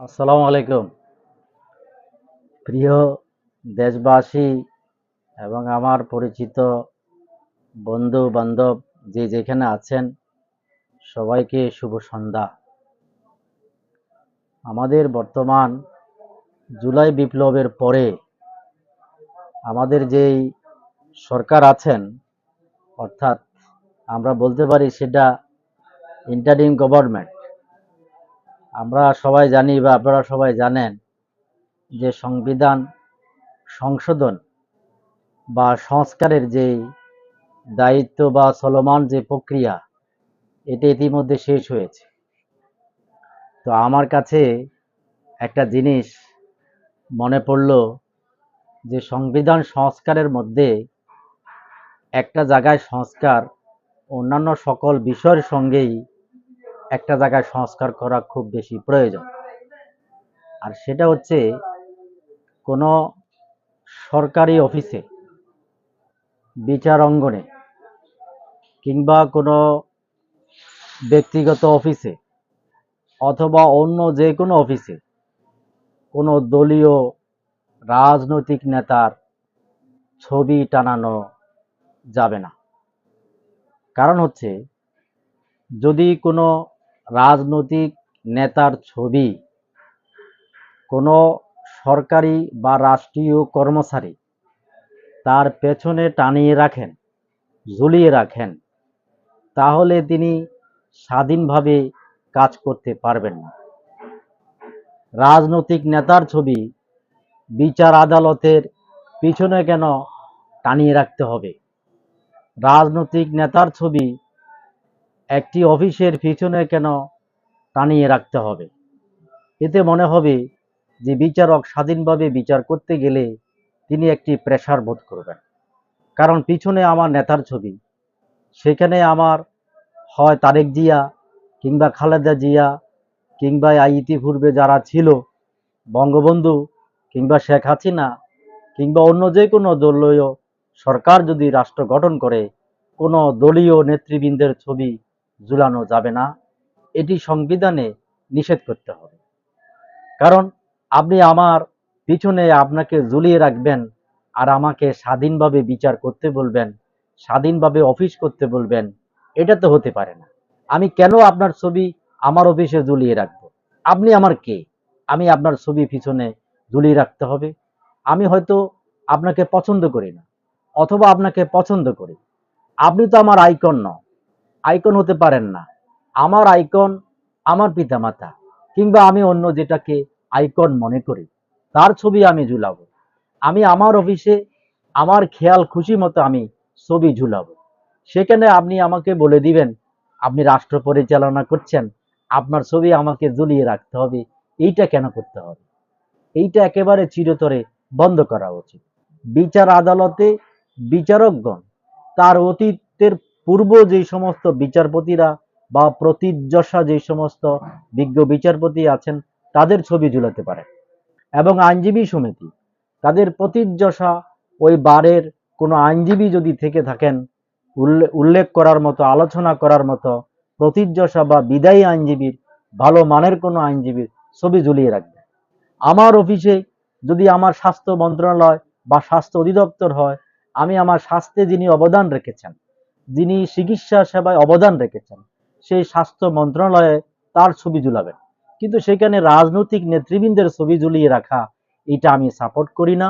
আসসালামু আলাইকুম। প্রিয় দেশবাসী এবং আমার পরিচিত বন্ধু বান্ধব যে যেখানে আছেন, সবাইকে শুভ সন্ধ্যা। আমাদের বর্তমান জুলাই বিপ্লবের পরে আমাদের যেই সরকার আছেন, অর্থাৎ আমরা বলতে পারি সেটা ইন্টারিম গভর্নমেন্ট আমরা সবাই জানি বা আপনারা সবাই জানেন যে সংবিধান সংশোধন বা সংস্কারের যে দায়িত্ব বা চলমান যে প্রক্রিয়া, এটা ইতিমধ্যে শেষ হয়েছে। তো আমার কাছে একটা জিনিস মনে পড়ল যে সংবিধান সংস্কারের মধ্যে একটা জায়গায় সংস্কার অন্যান্য সকল বিষয়ের সঙ্গেই একটা জায়গায় সংস্কার করা খুব বেশি প্রয়োজন। আর সেটা হচ্ছে, কোনো সরকারি অফিসে, বিচার অঙ্গনে, কিংবা কোনো ব্যক্তিগত অফিসে, অথবা অন্য যে কোনো অফিসে, কোনো দলীয় রাজনৈতিক নেতার ছবি টানানো যাবে না। কারণ হচ্ছে, যদি কোনো রাজনৈতিক নেতার ছবি। কোনো সরকারি বা রাষ্ট্রীয় কর্মচারী তার পেছনে টানিয়ে রাখেন, ঝুলিয়ে রাখেন। তাহলে তিনি স্বাধীনভাবে কাজ করতে পারবেন না। রাজনৈতিক নেতার ছবি বিচার আদালতের পিছনে কেন টানিয়ে রাখতে হবে? রাজনৈতিক নেতার ছবি একটি অফিসের পিছনে কেন টানিয়ে রাখতে হবে? এতে মনে হবে যে বিচারক স্বাধীনভাবে বিচার করতে গেলে তিনি একটি প্রেশার বোধ করবেন। কারণ পিছনে আমার নেতার ছবি, সেখানে আমার হয় তারেক জিয়া কিংবা খালেদা জিয়া কিংবা ইতিপূর্বে যারা ছিল, বঙ্গবন্ধু কিংবা শেখ হাসিনা কিংবা অন্য যে কোনো দলীয় সরকার যদি রাষ্ট্র গঠন করে, কোনো দলীয় নেতৃবৃন্দের ছবি ঝুলানো যাবে না। এটি সংবিধানে নিষেধ করতে হবে। কারণ আপনি আমার পিছনে আপনাকে ঝুলিয়ে রাখবেন আর আমাকে স্বাধীনভাবে বিচার করতে বলবেন, স্বাধীনভাবে অফিস করতে বলবেন, এটা তো হতে পারে না। আমি কেন আপনার ছবি আমার অফিসে ঝুলিয়ে রাখব? আপনি আমার কে? আমি আপনার ছবি পিছনে ঝুলিয়ে রাখতে হবে? আমি হয়তো আপনাকে পছন্দ করি না, অথবা আপনাকে পছন্দ করি। আপনি তো আমার আইকন নন। আইকন হতে পারেন না। আমার আইকন আমার পিতামাতা কিংবা আমি অন্য যেটাকে আইকন মনে করি, তার ছবি আমি ঝুলাবো। আমি আমার অফিসে আমার খেয়াল খুশি মতো আমি ছবি ঝুলাবো। সেখানে আপনি আমাকে বলে দিবেন, আপনি রাষ্ট্র পরিচালনা করছেন, আপনার ছবি আমাকে ঝুলিয়ে রাখতে হবে, এইটা কেন করতে হবে? এইটা একেবারে চিরতরে বন্ধ করা উচিত। বিচার আদালতে বিচারকগণ তার অতীতের পূর্ব যে সমস্ত বিচারপতিরা বা প্রতিযশা যে সমস্ত বিজ্ঞ বিচারপতি আছেন, তাদের ছবি ঝুলাতে পারে। এবং আইনজীবী সমিতি, তাদের প্রতিযশা ওই বারের কোনো আইনজীবী যদি থেকে থাকেন, উল্লে- উল্লেখ করার মতো, আলোচনা করার মতো প্রতিযশা বা বিদায়ী আইনজীবীর, ভালো মানের কোনো আইনজীবীর ছবি ঝুলিয়ে রাখবে। আমার অফিসে যদি আমার স্বাস্থ্য মন্ত্রণালয় বা স্বাস্থ্য অধিদপ্তর হয়, আমি আমার স্বাস্থ্যে যিনি অবদান রেখেছেন যিনি চিকিৎসা সেবায় অবদান রেখেছেন, সেই স্বাস্থ্য মন্ত্রণালয়ে তার ছবি ঝুলাবেন। কিন্তু সেখানে রাজনৈতিক নেতৃবৃন্দের ছবি ঝুলিয়ে রাখা এটা আমি সাপোর্ট করি না।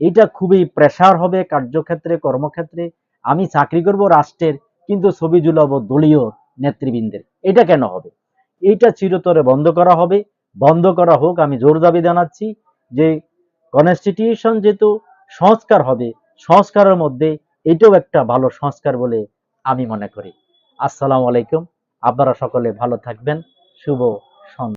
এটা খুবই প্রেসার হবে কার্যক্ষেত্রে, কর্মক্ষেত্রে। আমি চাকরি করব রাষ্ট্রের, কিন্তু ছবি ঝুলাবো দলীয় নেতৃবৃন্দের। এটা কেন হবে? এইটা চিরতরে বন্ধ করা হবে। বন্ধ করা হোক, আমি জোর দাবি জানাচ্ছি যে কনস্টিটিউশন যেহেতু সংস্কার হবে, সংস্কারের মধ্যে এটাও একটা ভালো সংস্কার বলে আমি মনে করি। আসসালামু আলাইকুম। আপনারা সকলে ভালো থাকবেন। শুভ সন্ধ্যা।